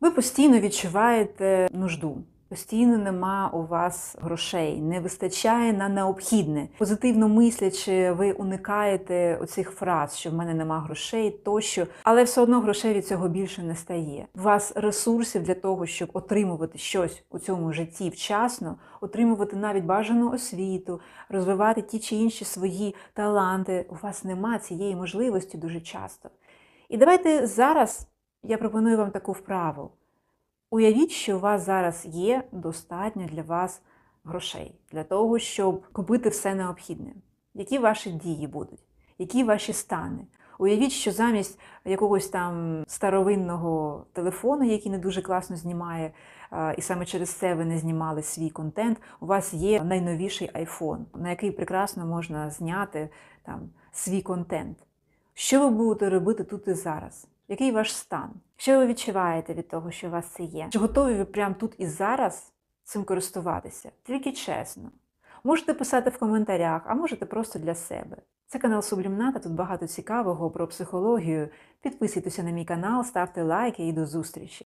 Ви постійно відчуваєте нужду. Постійно нема у вас грошей, не вистачає на необхідне. Позитивно мислячи, ви уникаєте оцих фраз, що в мене нема грошей тощо, але все одно грошей від цього більше не стає. У вас ресурсів для того, щоб отримувати щось у цьому житті вчасно, отримувати навіть бажану освіту, розвивати ті чи інші свої таланти. У вас нема цієї можливості дуже часто. І давайте зараз я пропоную вам таку вправу. Уявіть, що у вас зараз є достатньо для вас грошей для того, щоб купити все необхідне. Які ваші дії будуть? Які ваші стани? Уявіть, що замість якогось там старовинного телефону, який не дуже класно знімає, і саме через це ви не знімали свій контент, у вас є найновіший iPhone, на який прекрасно можна зняти там свій контент. Що ви будете робити тут і зараз? Який ваш стан? Що ви відчуваєте від того, що у вас це є? Чи готові ви прямо тут і зараз цим користуватися? Тільки чесно. Можете писати в коментарях, а можете просто для себе. Це канал Сублімната, тут багато цікавого про психологію. Підписуйтеся на мій канал, ставте лайки і до зустрічі!